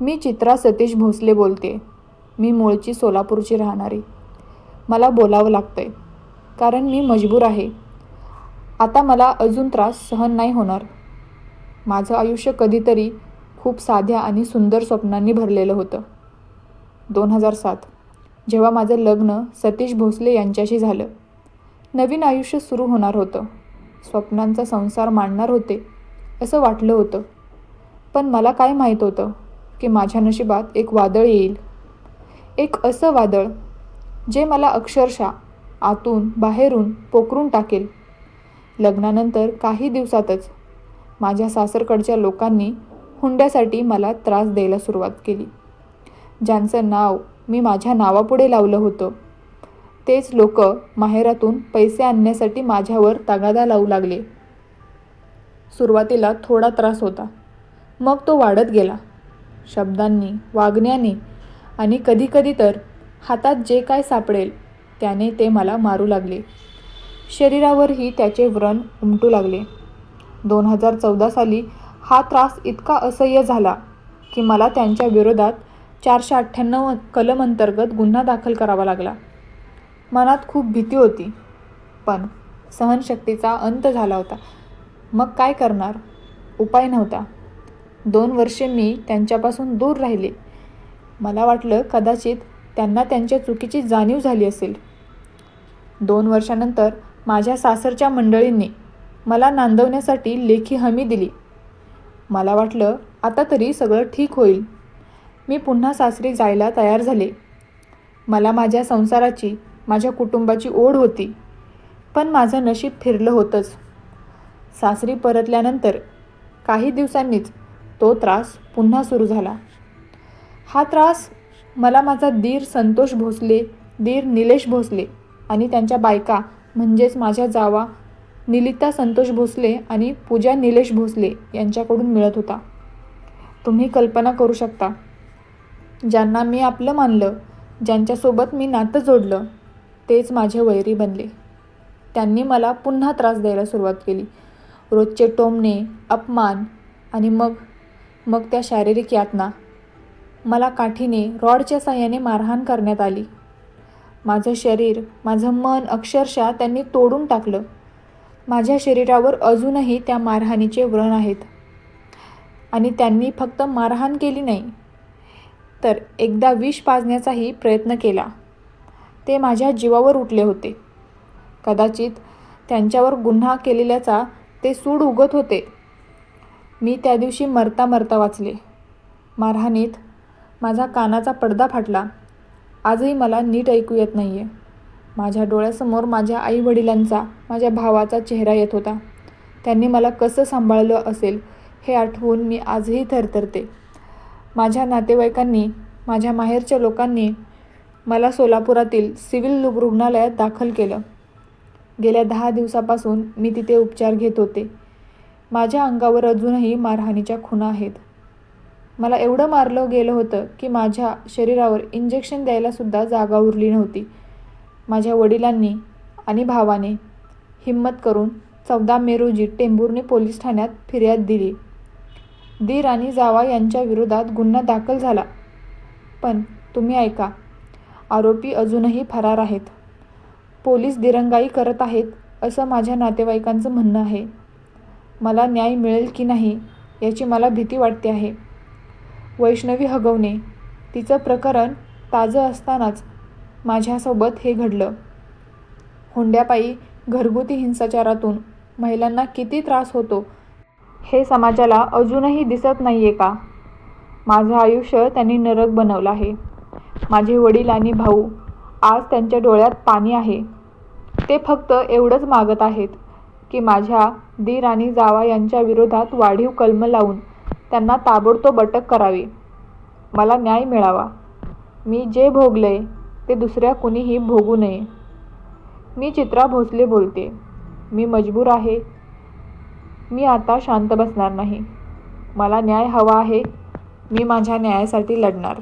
मी चित्रा सतीश भोसले बोलते. मी मूळची सोलापूरची राहणारी. मला बोलावं लागतं आहे कारण मी मजबूर आहे. आता मला अजून त्रास सहन नाही होणार. माझं आयुष्य कधीतरी खूप साध्या आणि सुंदर स्वप्नांनी भरलेलं होतं. दोन हजार सात. जेव्हा माझं लग्न सतीश भोसले यांच्याशी झालं. नवीन आयुष्य सुरू होणार होतं. स्वप्नांचा संसार मांडणार होते असं वाटलं होतं. पण मला काय माहीत होतं? की माझ्या नशिबात एक वादळ येईल. एक असं वादळ जे मला अक्षरशः आतून बाहेरून पोखरून टाकेल. लग्नानंतर काही दिवसातच माझ्या सासरकडच्या लोकांनी हुंड्यासाठी मला त्रास द्यायला सुरुवात केली. ज्यांचं नाव मी माझ्या नावापुढे लावलं होतं तेच लोक माहेरातून पैसे आणण्यासाठी माझ्यावर तगादा लावू लागले. सुरुवातीला थोडा त्रास होता. मग तो वाढत गेला. शब्दांनी वागण्याने आणि कधीकधी तर हातात जे काय सापडेल त्याने ते मला मारू लागले. शरीरावरही त्याचे व्रण उमटू लागले. दोन हजार चौदा साली हा त्रास इतका असह्य झाला की मला त्यांच्या विरोधात चारशे अठ्ठ्याण्णव कलम अंतर्गत गुन्हा दाखल करावा लागला. मनात खूप भीती होती पण सहनशक्तीचा अंत झाला होता. मग काय करणार? उपाय नव्हता. दोन वर्षे मी त्यांच्यापासून दूर राहिले. मला वाटलं कदाचित त्यांना त्यांच्या चुकीची जाणीव झाली असेल. दोन वर्षानंतर माझ्या सासरच्या मंडळींनी मला नांदवण्यासाठी लेखी हमी दिली. मला वाटलं आता तरी सगळं ठीक होईल. मी पुन्हा सासरी जायला तयार झाले. मला माझ्या संसाराची माझ्या कुटुंबाची ओढ होती पण माझं नशीब फिरलं होतंच. सासरी परतल्यानंतर काही दिवसांनीच तो त्रास पुन्हा सुरू झाला. हा त्रास मला माझा दीर संतोष भोसले दीर निलेश भोसले आणि त्यांच्या बायका म्हणजेच माझ्या जावा निलिता संतोष भोसले आणि पूजा निलेश भोसले यांच्याकडून मिळत होता. तुम्ही कल्पना करू शकता. ज्यांना मी आपलं मानलं ज्यांच्यासोबत मी नातं जोडलं तेच माझे वैरी बनले. त्यांनी मला पुन्हा त्रास द्यायला सुरुवात केली. रोजचे टोमणे अपमान आणि मग मग त्या शारीरिक यातना मला काठीने रॉडच्या साह्याने मारहाण करण्यात आली. माझं शरीर माझं मन अक्षरशः त्यांनी तोडून टाकलं. माझ्या शरीरावर अजूनही त्या मारहाणीचे व्रण आहेत. आणि त्यांनी फक्त मारहाण केली नाही तर एकदा विष पाजण्याचाही प्रयत्न केला. ते माझ्या जीवावर उठले होते. कदाचित त्यांच्यावर गुन्हा केलेल्याचा ते सूड उगत होते. मी त्या दिवशी मरता मरता वाचले. मारहाणीत माझा कानाचा पडदा फाटला. आजही मला नीट ऐकू येत नाही आहे माझ्या डोळ्यासमोर माझ्या आईवडिलांचा माझ्या भावाचा चेहरा येत होता. त्यांनी मला कसं सांभाळलं असेल हे आठवून मी आजही थरथरते. माझ्या नातेवाईकांनी माझ्या माहेरच्या लोकांनी मला सोलापुरातील सिव्हिल रुग्णालयात दाखल केलं. गेल्या दहा दिवसापासून मी तिथे उपचार घेत होते. माझ्या अंगावर अजूनही मारहाणीच्या खुणा आहेत. मला एवढं मारलं गेलं होतं की माझ्या शरीरावर इंजेक्शन द्यायलासुद्धा जागा उरली नव्हती. माझ्या वडिलांनी आणि भावाने हिंमत करून चौदा मे रोजी टेंभुर्णी पोलीस ठाण्यात फिर्याद दिली. दीर आणि जावा यांच्या विरोधात गुन्हा दाखल झाला. पण तुम्ही ऐका आरोपी अजूनही फरार आहेत. पोलीस दिरंगाई करत आहेत असं माझ्या नातेवाईकांचं म्हणणं आहे. मला न्याय मिळेल की नाही याची मला भीती वाटते आहे. वैष्णवी हगवणे तिचं प्रकरण ताजं असतानाच माझ्यासोबत हे घडलं. हुंड्यापायी घरगुती हिंसाचारातून महिलांना किती त्रास होतो हे समाजाला अजूनही दिसत नाही आहे का? माझं आयुष्य त्यांनी नरक बनवलं आहे. माझे वडील आणि भाऊ आज त्यांच्या डोळ्यात पाणी आहे. ते फक्त एवढंच मागत आहेत. की माझ्या दीर आणि जावा यांच्या विरोधात वाढीव कलम लावून त्यांना ताबडतोब अटक करावी. मला न्याय मिळावा. मी जे भोगले ते दुसऱ्या कुणीही भोगू नये. मी चित्रा भोसले बोलते. मी मजबूर आहे. मी आता शांत बसणार नाही. मला न्याय हवा आहे. मी माझ्या न्यायासाठी लढणार.